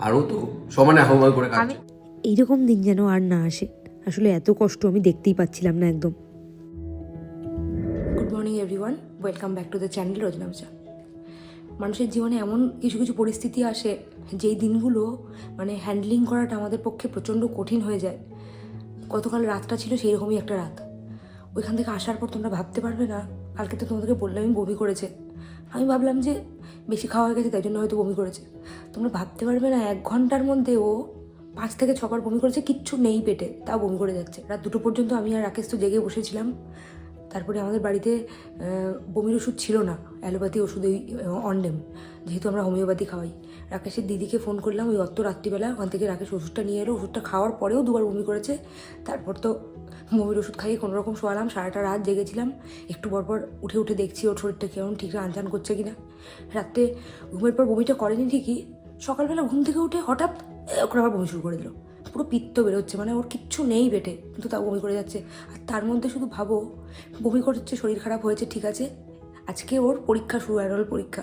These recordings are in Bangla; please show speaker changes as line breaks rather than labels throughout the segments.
আরও তো সমানে হাওয়া করে
এইরকম দিন যেন আর না আসে। আসলে এত কষ্ট আমি দেখতেই পাচ্ছিলাম না একদম।
Good morning everyone welcome back to the channel Roznamcha মানুষের জীবনে এমন কিছু কিছু পরিস্থিতি আসে যেই দিনগুলো মানে হ্যান্ডলিং করাটা আমাদের পক্ষে প্রচণ্ড কঠিন হয়ে যায়। গতকাল রাতটা ছিল সেই রকমই একটা রাত। ওইখান থেকে আসার পর তোমরা ভাবতে পারবে না কালকে তো তোমাদেরকে বললামই বমি করেছে। আমি ভাবলাম যে বেশি খাওয়া হয়ে গেছে, তাই জন্য হয়তো বমি করেছে। তোমরা ভাবতে পারবে না, এক ঘণ্টার মধ্যে ও পাঁচ থেকে ছবার বমি করেছে, কিচ্ছু নেই পেটে, তাও বমি করে যাচ্ছে। রাত দুটো পর্যন্ত আমি আর রাকেশ তো জেগে বসেছিলাম। তারপরে আমাদের বাড়িতে বমির ওষুধ ছিল না, অ্যালোপ্যাথি ওষুধ ওই অনডেম যেহেতু আমরা হোমিওপ্যাথি খাওয়াই। রাকেশের দিদিকে ফোন করলাম, ওই অত রাত্রিবেলা ওখান থেকে রাকেশ ওষুধটা নিয়ে এলো। ওষুধটা খাওয়ার পরেও দুবার বমি করেছে। তারপর তো বমির ওষুধ খাইয়ে কোনো রকম শোয়ালাম, সারাটা রাত জেগেছিলাম। একটু পর পর উঠে উঠে দেখছি ওর শরীরটা কেমন, ঠিক আনচান করছে কিনা। রাত্রে ঘুমের পর বমিটা করেনি ঠিকই। সকালবেলা ঘুম থেকে উঠে হঠাৎ ওখানে আবার বমি শুরু করে দিল। পুরো পিত্ত বেরোচ্ছে মানে ওর কিচ্ছু নেই পেটে কিন্তু তাও বমি করে যাচ্ছে। আর তার মধ্যে শুধু ভাবো, বমি করছে, শরীর খারাপ হয়েছে, ঠিক আছে? আজকে ওর পরীক্ষা শুরু অ্যানুয়াল পরীক্ষা।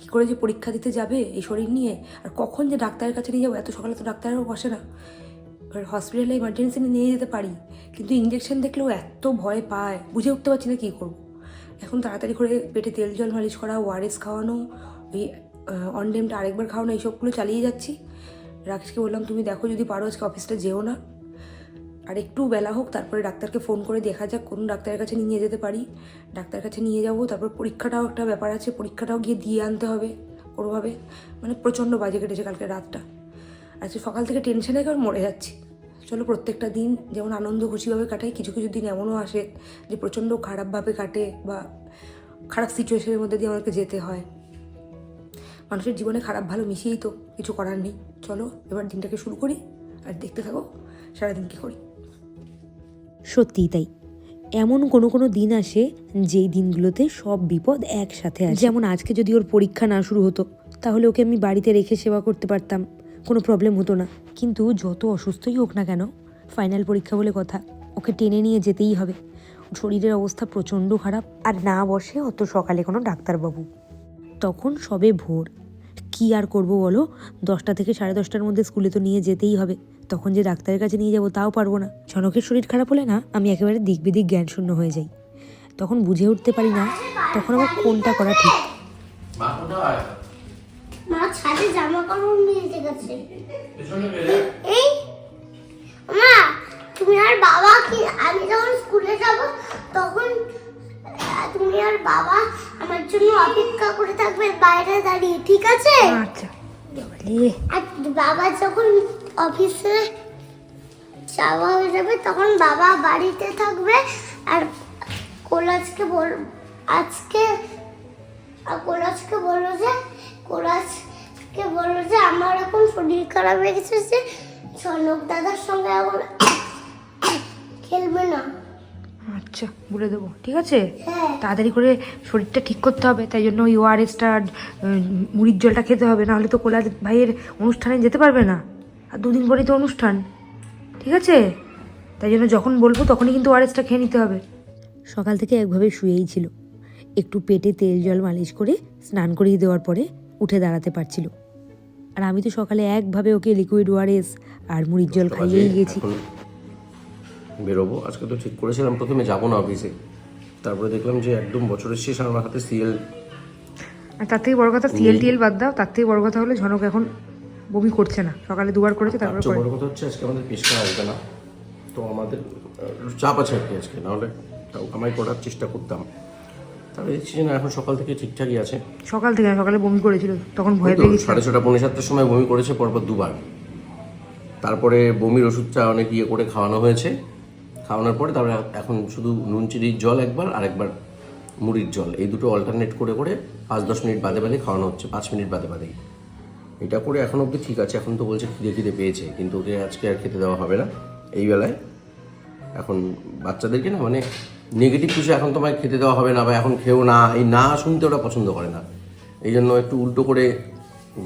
কী করে যে পরীক্ষা দিতে যাবে এই শরীর নিয়ে? আর কখন যে ডাক্তারের কাছে নিয়ে যাব? এত সকালে তো ডাক্তারও বসে না। এবার হসপিটালে ইমার্জেন্সি নিয়ে যেতে পারি, কিন্তু ইঞ্জেকশন দেখলেও এত ভয় পায়, বুঝে উঠতে পারছি না কী করব। এখন তাড়াতাড়ি করে পেটে তেল জল মালিশ করা ওআরএস খাওয়ানো, ওই অনডেমটা আরেকবার খাওয়ানো, এইসবগুলো চালিয়ে যাচ্ছি। রাকেশকে বললাম, তুমি দেখো যদি পারো আজকে অফিসটা, যেও না। আর একটু বেলা হোক, তারপরে ডাক্তারকে ফোন করে দেখা যাক, কোন ডাক্তারের কাছে নিয়ে যেতে পারি। ডাক্তারের কাছে নিয়ে যাব, তারপর পরীক্ষাটাও একটা ব্যাপার আছে, পরীক্ষাটাও গিয়ে দিয়ে আনতে হবে কোনোভাবে। মানে প্রচণ্ড বাজে কেটেছে কালকে রাতটা। আজকে সকাল থেকে টেনশনে এবার মরে যাচ্ছি। চলো প্রত্যেকটা দিন যেমন আনন্দ খুশিভাবে কাটাই, কিছু কিছু দিন এমনও আসে যে প্রচণ্ড খারাপভাবে কাটে বা খারাপ সিচুয়েশনের মধ্যে দিয়ে আমাদেরকে যেতে হয়। মানুষের জীবনে খারাপ ভালো মিশিয়েই তো। কিছু করার নেই। চলো এবার দিনটাকে শুরু করি আর দেখতে থাকো সারাদিন কী করি।
সত্যিই তাই। এমন কোনো কোনো দিন আসে যেই দিনগুলোতে সব বিপদ একসাথে আসে। যেমন আজকে যদি ওর পরীক্ষা না শুরু হতো তাহলে ওকে আমি বাড়িতে রেখে সেবা করতে পারতাম। কোনো প্রবলেম হতো না। কিন্তু যত অসুস্থই হোক না কেন ফাইনাল পরীক্ষা বলে কথা ওকে টেনে নিয়ে যেতেই হবে। ওর শরীরের অবস্থা প্রচণ্ড খারাপ। আর না বসে অত সকালে কোনো ডাক্তারবাবু। তখন সবে ভোর। কি আর করব বলো? দশটা থেকে সাড়ে দশটার মধ্যে স্কুলে তো নিয়ে যেতেই হবে। তখন যে ডাক্তারের কাছে নিয়ে যাব তাও পারব না। জনকের শরীর খারাপ হলে না আমি একেবারে দিক বিদিক জ্ঞান শূন্য হয়ে যাই। তখন বুঝে উঠতে পারি না, তখন আমার কোনটা করা ঠিক।
মা,
ছাদে জামা কাপড় গেছে। এই, মা, তুমি আর বাবা কি, আমি যখন স্কুলে যাব, তখন তুমি আর বাবা আমার জন্য অপেক্ষা করে থাকবে বাইরে দাঁড়িয়ে ঠিক আছে?
আচ্ছা
আর বাবা যখন অফিসে যাওয়া হয়ে যাবে তখন বাবা বাড়িতে থাকবে। আর কোলাজকে বল আজকে আর কোলাজকে বলল যে কোলাজকে বলল যে আমার এখন শরীর খারাপ হয়ে গেছে যে সনক দাদার সঙ্গে এখন খেলবে না।
আচ্ছা বলে দেবো ঠিক আছে? তাড়াতাড়ি করে শরীরটা ঠিক করতে হবে তাই জন্য ওই ওআরএসটা মুড়ির জলটা খেতে হবে নাহলে তো কোলা ভাইয়ের অনুষ্ঠানে যেতে পারবে না। আর দুদিন পরেই তো অনুষ্ঠান ঠিক আছে? তাই জন্য যখন বলব তখনই কিন্তু ওআরএসটা খেয়ে নিতে হবে।
সকাল থেকে একভাবে শুয়েই ছিল। একটু পেটে তেল জল মালিশ করে স্নান করিয়ে দেওয়ার পরে উঠে দাঁড়াতে পারছিল। আর আমি তো সকালে একভাবে ওকে লিকুইড ওয়ারেস আর মুড়ির জল খাইয়েই গেছি।
বেরোবো। আজকে তো ঠিক করেছিলাম প্রথমে যাব না অফিসে তারপরে দেখলাম যে একদম বছরের শেষ আমার হাতে সিএল
আর তার থেকে বড় কথা সিএল টিএল বাদ দাও তার থেকে বড় কথা হলো ঝনক এখন বমি করছে না। সকালে দুবার করেছে তারপরে
বড় কথা হচ্ছে আজকে আমাদের পেশকা আসবে না। তো আমাদের চাপ আছে আর কি আজকে নাহলে তাও কামাই করার চেষ্টা করতাম। তাহলে দেখছি না এখন সকাল থেকে ঠিকঠাকই আছে।
সকাল থেকে সকালে বমি করেছিল তখন ভয় পেয়ে গেছিল
সাড়ে ছটা পৌনে সাতটার সময় বমি করেছে পরপর দুবার। তারপরে বমির ওষুধটা অনেক ইয়ে করে খাওয়ানো হয়েছে। খাওয়ানোর পরে তারপরে এখন শুধু নুন, চিনির জল একবার আর একবার মুড়ির জল। এই দুটো অল্টারনেট করে করে পাঁচ, দশ মিনিট বাদে বাদে খাওয়ানো হচ্ছে, পাঁচ মিনিট বাদে, বাদেই। এটা করে এখন অবধি ঠিক আছে, এখন তো বলছে খিদে খিদে পেয়েছে, কিন্তু ওকে আজকে আর খেতে দেওয়া হবে না। এই বেলায় এখন বাচ্চাদেরকে না মানে নেগেটিভ কিছু এখন তোমায় খেতে দেওয়া হবে না বা এখন খেও না, এই না শুনতে ওরা পছন্দ করে না। এই জন্য একটু উল্টো করে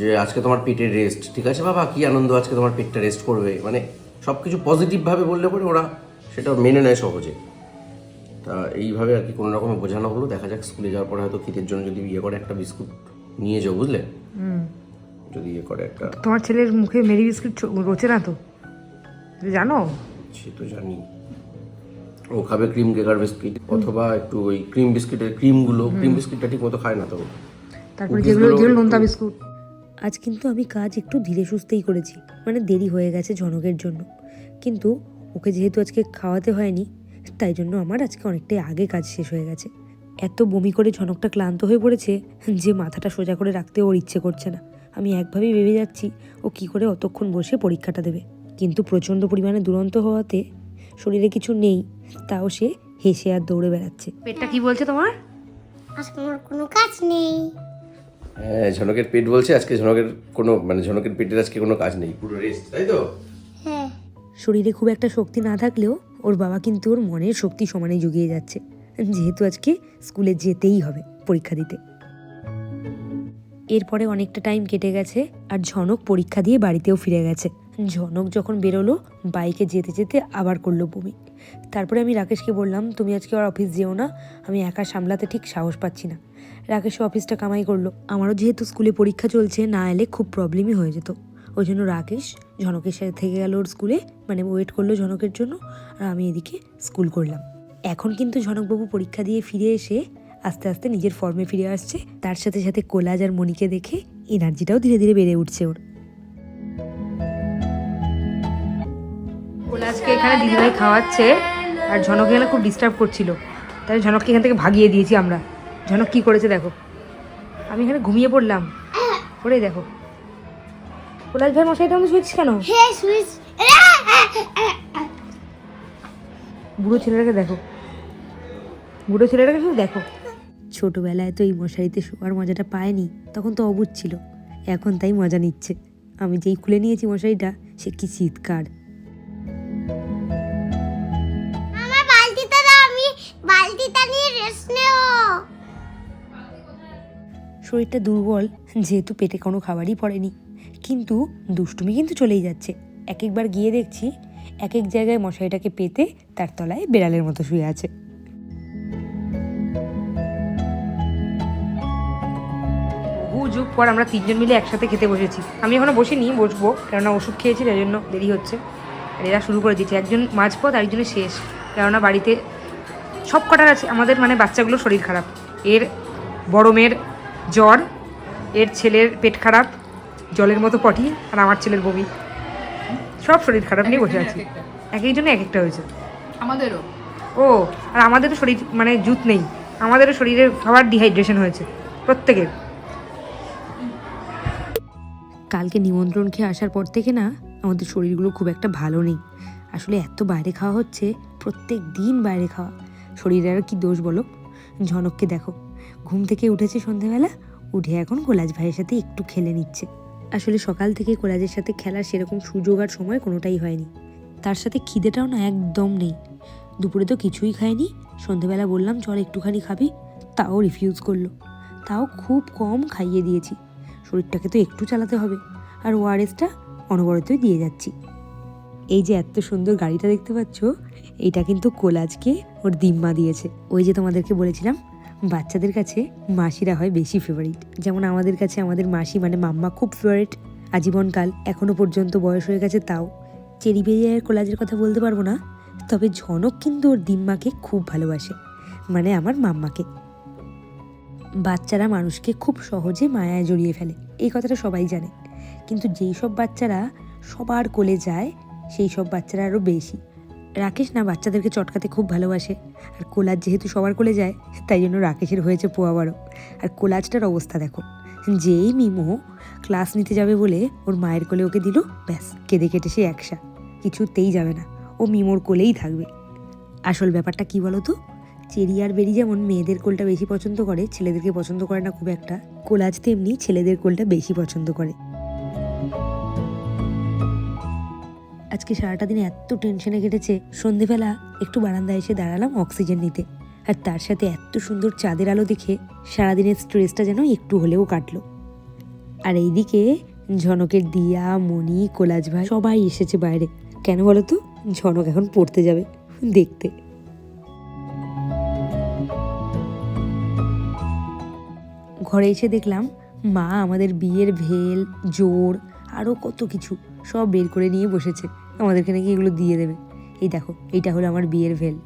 যে আজকে তোমার পেটের রেস্ট ঠিক আছে বাবা? কি আনন্দ আজকে তোমার পেটটা রেস্ট করবে? মানে সব কিছু পজিটিভভাবে বললে পরে ওরা সেটা মেনে নেয় সহজে। তা এইভাবে আর কি কোনো রকমে বোঝানো হলো। দেখা যাক স্কুলে যাওয়ার পরে হয়তো খিদের জন্য যদি ইয়ে করে একটা বিস্কুট নিয়ে যাও বুঝলে? যদি ইয়ে করে একটা
তোমার ছেলের মুখে মেরি বিস্কুট রোচে না তো? জানো?
সে তো জানি। ও খাবে ক্রিম কেকার বিস্কিট অথবা একটু ওই ক্রিম বিস্কিটের ক্রিমগুলো ক্রিম বিস্কিটটা ঠিক মতো খায় না তো।
তারপরে যেগুলো যেগুলো নোনতা বিস্কুট?
আজ কিন্তু আমি কাজ একটু ধীরে সুস্থেই করেছি। মানে দেরি হয়ে গেছে ঝনকের জন্য। কিন্তু ওকে যেহেতু আজকে খাওয়াতে হয়নি তাই জন্য আমার আজকে অনেকটাই আগে কাজ শেষ হয়ে গেছে। এত বমি করে ঝনকটা ক্লান্ত হয়ে পড়েছে যে মাথাটা সোজা করে রাখতে ওর ইচ্ছে করছে না। আমি একভাবেই ভেবে যাচ্ছি ও কি করে অতক্ষণ বসে পরীক্ষাটা দেবে। কিন্তু প্রচণ্ড পরিমাণে দুরন্ত হওয়াতে শরীরে কিছু নেই তাও সে হেসে আর দৌড়ে বেড়াচ্ছে।
পেটটা কি বলছে তোমার?
আজকে আমার কোনো কাজ নেই।
হ্যাঁ ঝনকের পেট বলছে আজকে ঝনকের কোনো মানে ঝনকের পেটের আজকে কোনো কাজ নেই। পুরো রেস্ট তাই তো?
শরীরে খুব একটা শক্তি না থাকলেও ওর বাবা কিন্তু ওর মনের শক্তি সমানে জুগিয়ে যাচ্ছে। যেহেতু আজকে স্কুলে যেতেই হবে পরীক্ষা দিতে। এরপরে অনেকটা টাইম কেটে গেছে আর ঝনক পরীক্ষা দিয়ে বাড়িতেও ফিরে গেছে। ঝনক যখন বেরোলো, বাইকে যেতে যেতে আবার করল বমি। তারপরে আমি রাকেশকে বললাম, তুমি আজকে আর অফিস যেও না, আমি একা সামলাতে ঠিক সাহস পাচ্ছি না। রাকেশও অফিসটা কামাই করল। আমারও যেহেতু স্কুলে পরীক্ষা চলছে, না এলে খুব প্রবলেমই হয়ে যেত। ওই জন্য রাকেশ ঝনকের সাথে থেকে গেল ওর স্কুলে মানে ওয়েট করল ঝনকের জন্য, আর আমি এদিকে স্কুল করলাম। এখন কিন্তু ঝনকবাবু পরীক্ষা দিয়ে ফিরে এসে আস্তে আস্তে নিজের ফর্মে ফিরে আসছে। তার সাথে সাথে কোলাজ আর মনিকে দেখে এনার্জিটাও ধীরে ধীরে বেড়ে উঠছে ওর।
বলে আজকে এখানে দিদিভাই খাওয়াচ্ছে, আর ঝনক এখানে খুব ডিস্টার্ব করছিল। তাই ঝনককে এখান থেকে ভাগিয়ে দিয়েছি আমরা। ঝনক কি করেছে দেখো। আমি এখানে ঘুমিয়ে পড়লাম। পড়ে দেখো। কোলাজ ভাই মশাইটা আমি শুয়েছিস কেন?
হে সুইচ
বুড়ো ছেলেটাকে দেখো। বুড়ো ছেলেটাকে শুধু দেখো।
ছোটবেলায় তো এই মশারিতে শোয়ার মজাটা পায়নি তখন তো অবুঝ ছিল। এখন তাই মজা নিচ্ছে। আমি যেই খুলে নিয়েছি মশারিটা সে কি চিৎকার।
আমার বালতিটা আমি বালতিটা নিয়ে রেস্ট নেব।
শরীরটা দুর্বল যেহেতু পেটে কোনো খাবারই পড়েনি। কিন্তু দুষ্টুমি কিন্তু চলেই যাচ্ছে। এক একবার গিয়ে দেখছি এক এক জায়গায় মশারিটাকে পেতে তার তলায় বেড়ালের মতো শুয়ে আছে।
বহু যুগ, পর আমরা তিনজন মিলে একসাথে খেতে বসেছি। আমি এখনও বসিনি, বসবো, কেননা ওষুধ খেয়েছি তাই জন্য দেরি হচ্ছে। আর এরা শুরু করে দিয়েছে, একজন মাঝপথ আর একজনের শেষ। কেননা বাড়িতে সব কটার আছে, আমাদের মানে বাচ্চাগুলোর শরীর খারাপ। এর বড় মেয়ের জ্বর, এর ছেলের পেট খারাপ জলের মতো পটি আর আমার ছেলের বমি। সব শরীর খারাপ নিয়ে বসে আছি। এক একজনে এক একটা। হয়েছে।
আমাদেরও।
ও আর আমাদেরও শরীর মানে জুত নেই। আমাদেরও শরীরে খাবার ডিহাইড্রেশন হয়েছে প্রত্যেকের।
কালকে নিমন্ত্রণ খেয়ে আসার পর থেকে না আমাদের শরীরগুলো খুব একটা ভালো নেই। আসলে এত বাইরে খাওয়া হচ্ছে প্রত্যেক দিন বাইরে খাওয়া। শরীরের আর কি দোষ বলো? ঝনককে দেখো। ঘুম থেকে উঠেছে সন্ধেবেলা উঠে এখন গোলাজ ভাইয়ের সাথে একটু খেলে নিচ্ছে। আসলে সকাল থেকে কোলাজের সাথে খেলার সেরকম সুযোগ আর সময় কোনোটাই হয়নি। তার সাথে খিদেটাও না একদম নেই। দুপুরে তো কিছুই খায়নি সন্ধেবেলা বললাম, চল একটুখানি খাবি। তাও রিফিউজ করল। তাও খুব কম খাইয়ে দিয়েছি। শরীরটাকে তো একটু চালাতে হবে। আর ওআরএসটা অনবরতই দিয়ে যাচ্ছি। এই যে এত সুন্দর গাড়িটা দেখতে পাচ্ছ, এইটা কিন্তু কোলাজকে ওর দিম্মা দিয়েছে। ওই যে তোমাদেরকে বলেছিলাম বাচ্চাদের কাছে মাসিরা হয় বেশি ফেভারিট যেমন আমাদের কাছে আমাদের মাসি মানে মাম্মা খুব ফেভারিট আজীবনকাল এখনও পর্যন্ত বয়স হয়ে গেছে তাও। চেরি বেরিয়ে আর কোলাজের কথা বলতে পারব না, তবে ঝনক কিন্তু ওর দিম্মাকে খুব ভালোবাসে মানে আমার মাম্মাকে। বাচ্চারা মানুষকে খুব সহজে মায়ায় জড়িয়ে ফেলে, এই কথাটা সবাই জানে। কিন্তু যেই সব বাচ্চারা সবার কোলে যায়, সেই সব বাচ্চারা আরও বেশি। রাকেশ না বাচ্চাদেরকে চটকাতে খুব ভালোবাসে। আর কোলাজ যেহেতু সবার কোলে যায়, তাই জন্য রাকেশের হয়েছে পোয়া বারো আর কোলাজটার অবস্থা দেখো, যেই মিমো ক্লাস নিতে যাবে বলে ওর মায়ের কোলে ওকে দিল, ব্যাস, কেঁদে কেটে সে একসা, কিছুতেই যাবে না, ও মিমোর কোলেই থাকবে। আসল ব্যাপারটা কি বলো তো? চেরি আর বেরি যেমন মেয়েদের কোলটা বেশি পছন্দ করে, ছেলেদেরকে পছন্দ করে না খুব একটা, কোলাজ তেমনি ছেলেদের কোলটা বেশি পছন্দ করে। আজকে সারাটা দিন এত টেনশনে কেটেছে, সন্ধেবেলা একটু বারান্দায় এসে দাঁড়ালাম অক্সিজেন নিতে। আর তার সাথে এত সুন্দর চাঁদের আলো দেখে সারাদিনের স্ট্রেসটা যেন একটু হলেও কাটলো। আর এইদিকে ঝনকের দিয়া, মণি কোলাজ ভাই সবাই এসেছে বাইরে। কেন বলো তো? ঝনক এখন পড়তে যাবে দেখতে। ঘরে এসে দেখলাম
মা আমাদের বিয়ের ভেল, জোর আরও কত কিছু সব বের করে নিয়ে বসেছে। আমাদেরকে নাকি এগুলো দিয়ে দেবে। এই দেখো, এইটা হলো আমার বিয়ের ভেল।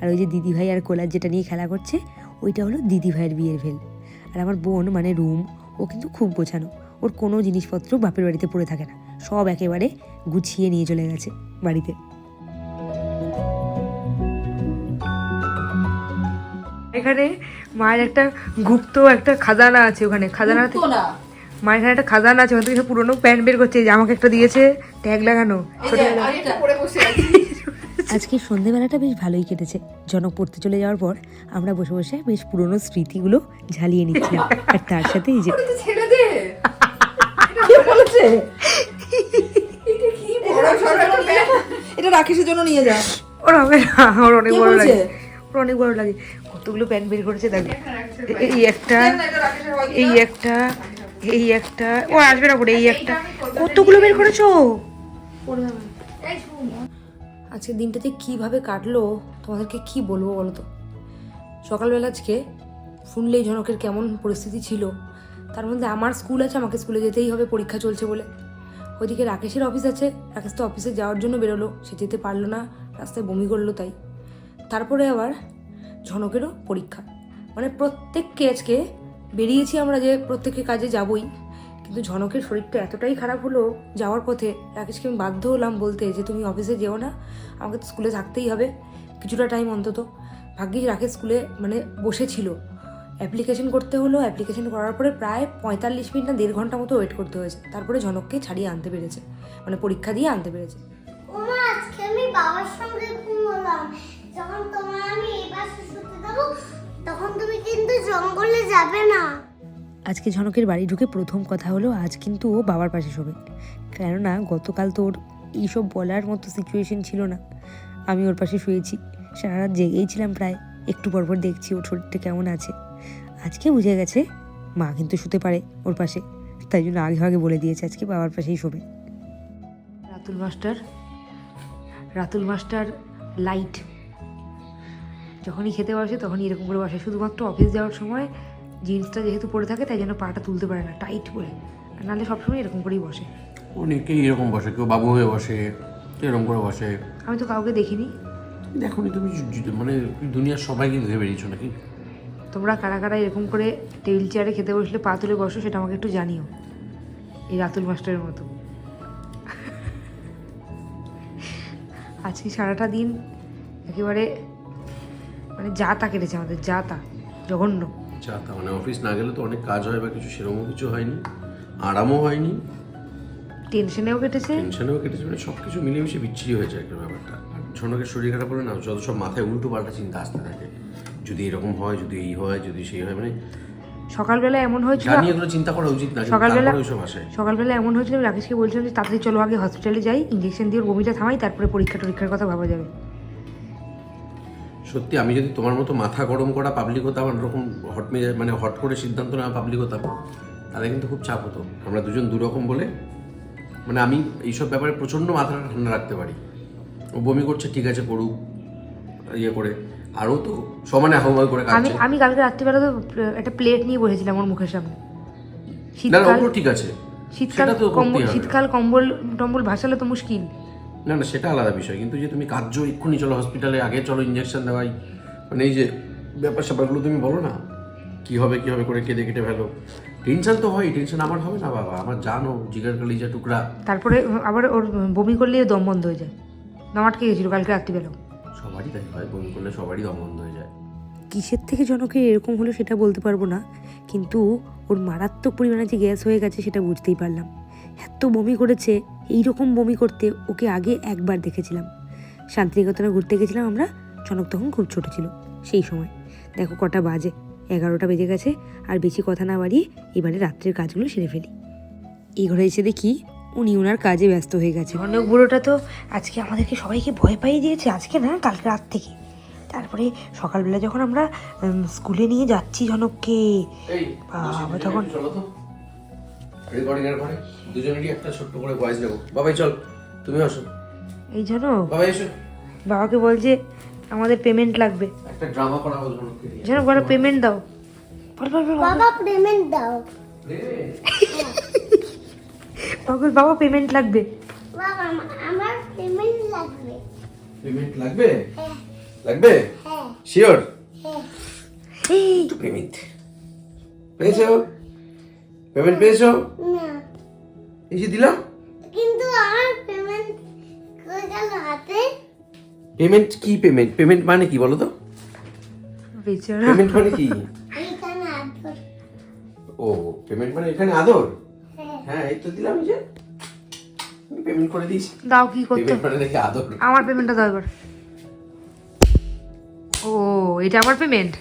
আর ওই যে দিদিভাই আর কোলার যেটা নিয়ে খেলা করছে, ওইটা হলো দিদিভাইয়ের বিয়ের ভেল। আর আমার বোন মানে রুম, ও কিন্তু খুব গোছানো। ওর কোনো জিনিসপত্র বাপের বাড়িতে পড়ে থাকে না। সব একেবারে গুছিয়ে নিয়ে চলে গেছে বাড়িতে।
এখানে মায়ের একটা গুপ্ত একটা খাজানা আছে ওখানে। খাজানাতে মায়ের এখানে একটা খাজানা আছে ওখান থেকে সব পুরোনো প্যান্ট বের করছে যে আমাকে একটা দিয়েছে ট্যাগ লাগানো।
আজকে সন্ধেবেলাটা বেশ ভালোই কেটেছে। জনক পড়তে চলে যাওয়ার পর আমরা বসে বসে বেশ পুরনো স্মৃতিগুলো ঝালিয়ে নিচ্ছিলাম। আর তার সাথে এই যে
এটা রাকেশের জন্য নিয়ে যা।
ওর হবে না ওর অনেক বড় লাগে। ওর অনেক বড় লাগে। কতগুলো প্যান্ট বের করেছে দেখ। এই একটা এই একটা এই একটা, ও আসবে না এই একটা। কতগুলো বের করেছ? আজকের দিনটাতে কীভাবে কাটলো, তোমাদেরকে কি বলব বলো তো? সকালবেলা আজকে শুনলেই জনকের কেমন পরিস্থিতি ছিল। তার মধ্যে আমার স্কুল আছে, আমাকে স্কুলে যেতেই হবে, পরীক্ষা চলছে বলে। ওইদিকে রাকেশের অফিস আছে, রাকেশ তো অফিসে যাওয়ার জন্য বেরোলো, সে যেতে পারল না, রাস্তায় বমি করল তাই। তারপরে আবার ঝনকেরও পরীক্ষা। মানে প্রত্যেককে আজকে বেরিয়েছি আমরা যে প্রত্যেকে কাজে যাবই, কিন্তু ঝনকের শরীরটা এতটাই খারাপ হলো যাওয়ার পথে, রাকেশকে আমি বাধ্য হলাম বলতে যে তুমি অফিসে যেও না, আমাকে তো স্কুলে থাকতেই হবে, কিছুটা টাইম অন্তত। ভাগ্যিস রাকেশ স্কুলে মানে বসেছিল। অ্যাপ্লিকেশন করতে হলো, অ্যাপ্লিকেশন করার পরে প্রায় পঁয়তাল্লিশ মিনিট না দেড় ঘণ্টা মতো ওয়েট করতে হয়েছে। তারপরে ঝনককে ছাড়িয়ে আনতে পেরেছে মানে পরীক্ষা দিয়ে আনতে পেরেছে।
আজকে আমি বাবার সঙ্গে যখন তোমার আমি শুতে দেবো তখন তুমি কিন্তু জঙ্গলে যাবে না।
আজকে ঝনকের বাড়ি ঢুকে প্রথম কথা হলো আজ কিন্তু ও বাবার পাশে শোবে। কেননা গতকাল তো ওর এইসব বলার মতো সিচুয়েশন ছিল না। আমি ওর পাশে শুয়েছি। সারা রাত জেগেই ছিলাম প্রায়। একটু পরপর দেখছি ওর শরীরটা কেমন আছে। আজকে বুঝে গেছে মা কিন্তু শুতে পারে ওর পাশে। তাই জন্য আগে আগে বলে দিয়েছে আজকে বাবার পাশেই শোবে।
Ratul master Ratul master light যখনই খেতে বসে তখনই এরকম করে বসে। শুধুমাত্র অফিস যাওয়ার সময় জিন্সটা যেহেতু পরে থাকে তাই জন্য পাটা তুলতে পারে না টাইট করে। আর নাহলে সবসময় এরকম করেই বসে।
অনেকেই এরকম বসে কেউ বাবু হয়ে বসে এরকম করে বসে।
আমি তো কাউকে দেখিনি।
দেখো নি তুমি মানে দুনিয়ার সবাইকে ধুয়ে বেরিয়েছো নাকি?
তোমরা কারা কারা এরকম করে টেবিল চেয়ারে খেতে বসলে পা তুলে বসো সেটা আমাকে একটু জানিও। এই রাতুল মাস্টারের মতো। আজকে সারাটা দিন একেবারে মানে যা তা কেটেছে আমাদের যা তা জঘন্য।
যা তা মানে অফিস না গেলে তো অনেক কাজ হয় বা কিছু সেরকমও কিছু হয়নি। আরামও হয়নি।
টেনশনেও কেটেছে।
টেনশনেও কেটেছে মানে সব কিছু মিলেমিশে বিচ্ছিরি হয়েছে একটা ব্যাপারটা। আর ঝনকের শরীর খারাপ হলে না যত সব মাথায় উল্টো পাল্টা চিন্তা আসতে থাকে। যদি এরকম হয় যদি এই হয় যদি সেই হয় মানে
সকালবেলা এমন হয়েছিল
জানি এগুলো চিন্তা করা উচিত না
সকালবেলা-
ওইসব আসে।
সকালবেলা এমন হয়েছিল রাকেশকে বলছিলাম যে তাড়াতাড়ি চলো আগে হসপিটালে যাই ইঞ্জেকশন দিয়ে বমিটা থামাই তারপরে পরীক্ষা টরীক্ষার কথা ভাবা যাবে।
সত্যি আমি যদি তোমার মতো মাথা গরম করা পাবলিক হতাম এরকম হট মেজাজ মানে হট করে সিদ্ধান্ত নেওয়া পাবলিক হতাম তাহলে কিন্তু খুব চাপ হতো। আমরা দুজন দুরকম বলে মানে আমি এইসব ব্যাপারে প্রচণ্ড মাথাটা ঠান্ডা রাখতে পারি। ও বমি করছে ঠিক আছে করুক ইয়ে করে। আরও তো সমানে আহ্বান করে
আমি আমি কালকে রাত্রিবেলা তো একটা প্লেট নিয়ে বসেছিলাম ওর মুখের সামনে। শীতকাল
ঠিক আছে।
শীতকাল কম্বল শীতকাল কম্বল টম্বল ভাসালে তো মুশকিল।
না না সেটা আলাদা বিষয়। কিন্তু যে তুমি কার্য এক্ষুনি চলো হসপিটালে আগে চলো ইঞ্জেকশন দেওয়াই। মানে এই যে ব্যাপার স্যাপারগুলো তুমি বলো না কি হবে কি হবে করে কেঁদে কেটে ফেলো। টেনশন তো হয় টেনশন আমার হবে না বাবা। আমার জানো জিগার কালিজা টুকরা।
তারপরে আবার ওর বমি করলে দম বন্ধ হয়ে যায়। দম আটকে গেছিল কালকে রাত্রিবেলা
সবারই তাই হয় বমি করলে সবারই দম বন্ধ হয়ে যায়।
কিসের থেকে জনকের এরকম হলো সেটা বলতে পারব না কিন্তু ওর মারাত্মক পরিমাণে যে গ্যাস হয়ে গেছে সেটা বুঝতেই পারলাম। এত বমি করেছে এই রকম বমি করতে ওকে আগে একবার দেখেছিলাম। শান্তিনিকেতনে ঘুরতে গেছিলাম আমরা জনক তখন খুব ছোট ছিল সেই সময়। দেখো কটা বাজে এগারোটা বেজে গেছে আর বেশি কথা না বাড়িয়ে এবারে রাত্রের কাজগুলো সেরে ফেলি। এই ঘরে এসে দেখি উনি ওনার কাজে ব্যস্ত হয়ে গেছে।
অনেক বুড়োটা তো আজকে আমাদেরকে সবাইকে ভয় পাইয়ে দিয়েছে আজকে না কালকে রাত থেকে। তারপরে সকালবেলা যখন আমরা স্কুলে নিয়ে যাচ্ছি জনককে
এই
তখন-
চলো তো। রেকর্ডিং এর ঘরে দুজনেরই একটা ছোট্ট করে ভয়েস দেবো। বাবাই চল তুমি আসো।
এই জন্য
বাবাই এসো।
বাবাকে বলছে আমাদের পেমেন্ট লাগবে।
একটা ড্রামা করা নিয়ে।
যেন বড় পেমেন্ট দাও।
বাবা পেমেন্ট দাও।
পাগল বাবা পেমেন্ট লাগবে।
বাবা আমার পেমেন্ট লাগবে।
পেমেন্ট লাগবে?
হ্যাঁ।
লাগবে?
হ্যাঁ।
শিওর
হ্যাঁ।
পেমেন্ট পেয়েছ? পেমেন্ট পেয়েছ?
না।
এই যে দিলাম
কিন্তু আমার পেমেন্ট কই গেল হাতে।
পেমেন্ট কি পেমেন্ট পেমেন্ট মানে কি বলো তো?
বেচারা।
পেমেন্ট মানে কি?
এইখানে আদর।
ও পেমেন্ট মানে এখানে আদর?
হ্যাঁ।
হ্যাঁ এই তো দিলাম এই যে পেমেন্ট করে দিয়েছি।
দাও কি করতে?
পেমেন্ট মানে নাকি আদর?
আমার পেমেন্টটা দাও এবার। ও এটা আমার পেমেন্ট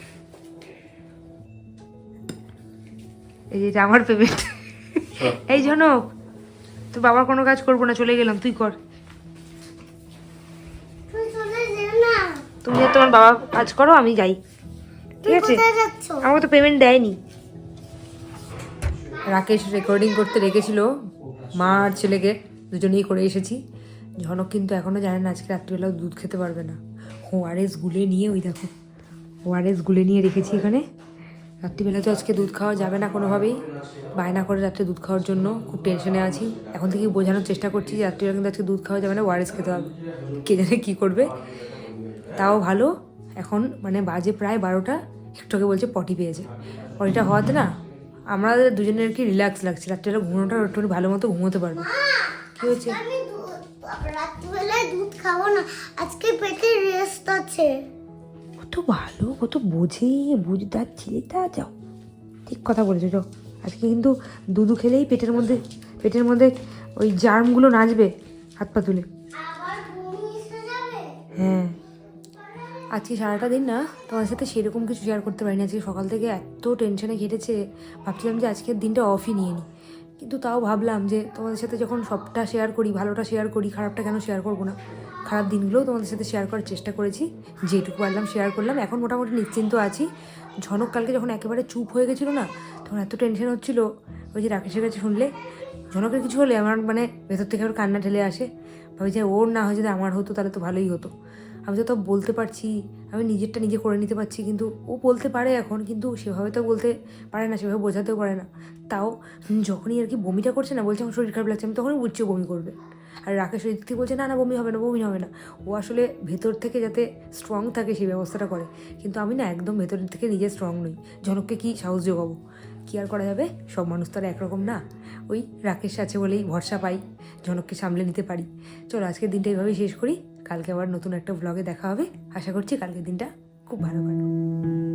এই যে এটা আমার পেমেন্ট এই জনক তো বাবার কোনো কাজ করব না চলে গেলাম তুই কর।
তুই চলে যেও না।
তুমি যে তোমার বাবা কাজ করো আমি যাই। ঠিক আছে? আমাকে তো পেমেন্ট দেয়নি। রাকেশ রেকর্ডিং করতে রেখেছিল মা আর ছেলেকে দুজনেই করে এসেছি। ঝনক কিন্তু এখনও জানে না আজকে রাত্রিবেলা ও দুধ খেতে পারবে না। ওআরএস গুলে নিয়ে ওই দেখো ওআরএস গুলে নিয়ে রেখেছি এখানে। রাত্রিবেলা তো আজকে দুধ খাওয়া যাবে না কোনোভাবেই। বায়না করে রাত্রে দুধ খাওয়ার জন্য খুব টেনশনে আছি। এখন থেকে বোঝানোর চেষ্টা করছি যে রাত্রিবেলা কিন্তু আজকে দুধ খাওয়া যাবে না, ওয়ারেস খেতে হবে। কে জানে কী করবে। তাও ভালো, এখন মানে বাজে প্রায় বারোটা একটু আগে বলছে পটি পেয়েছে। পটিটা হওয়াতে না, আমাদের দুজনের কি রিল্যাক্স লাগছে। রাত্রিবেলা ঘুমোটা একটু ভালো মতো ঘুমোতে পারব। কী হয়েছে?
রাত্রিবেলায় দুধ খাব না, আজকে পেটে রেস্ট আছে।
কত ভালো কত বোঝে বুঝদার ছেলেটা যাও। ঠিক কথা বলেছ যাও। আজকে কিন্তু দুধু খেলেই পেটের মধ্যে পেটের মধ্যে ওই জার্মগুলো নাচবে হাত পা তুলে। হ্যাঁ। আজকে সারাটা দিন না তোমার সাথে সেরকম কিছু শেয়ার করতে পারিনি। আজকে সকাল থেকে এত টেনশনে কেটেছে। ভাবছিলাম যে আজকের দিনটা অফই নিয়ে নিই। কিন্তু তাও ভাবলাম যে তোমাদের সাথে যখন সবটা শেয়ার করি, ভালোটা শেয়ার করি, খারাপটা কেন শেয়ার করব না? খারাপ দিনগুলোও তোমাদের সাথে শেয়ার করার চেষ্টা করেছি। যেটুকু পারলাম শেয়ার করলাম। এখন মোটামুটি নিশ্চিন্ত আছি। ঝনক কালকে যখন একেবারে চুপ হয়ে গেছিল না, তখন এত টেনশন হচ্ছিল ওই যে রাকেশের কাছে শুনলে। ঝনকের কিছু হলে আমার মানে ভেতর থেকে আবার কান্না ঠেলে আসে। ভাবি যে ওর না হয় যদি আমার হতো তাহলে তো ভালোই হতো। আমি তো তাও বলতে পারছি, আমি নিজেরটা নিজে করে নিতে পারছি, কিন্তু ও বলতে পারে এখন, কিন্তু সেভাবে তো বলতে পারে না, সেভাবে বোঝাতেও পারে না। তাও যখনই আর কি বমিটা করছে না, বলছে আমার শরীর খারাপ লাগছে, আমি তখনই বুঝছি বমি করবে। আর রাকেশ ওই দিক থেকে বলছে, না না, বমি হবে না, বমি হবে না। ও আসলে ভেতর থেকে যাতে স্ট্রং থাকে সেই ব্যবস্থাটা করে, কিন্তু আমি না একদম ভেতর থেকে নিজে স্ট্রং নই, জনককে কি সাহস যোগাবো? কী আর করা যাবে? সব মানুষ তো আর একরকম না। ওই রাকেশ আছে বলেই ভরসা পাই, জনককে সামলে নিতে পারি। চলো, আজকের দিনটা এইভাবেই শেষ করি। কালকে আবার নতুন একটা ব্লগে দেখা হবে। আশা করছি কালকের দিনটা খুব ভালো কাটবে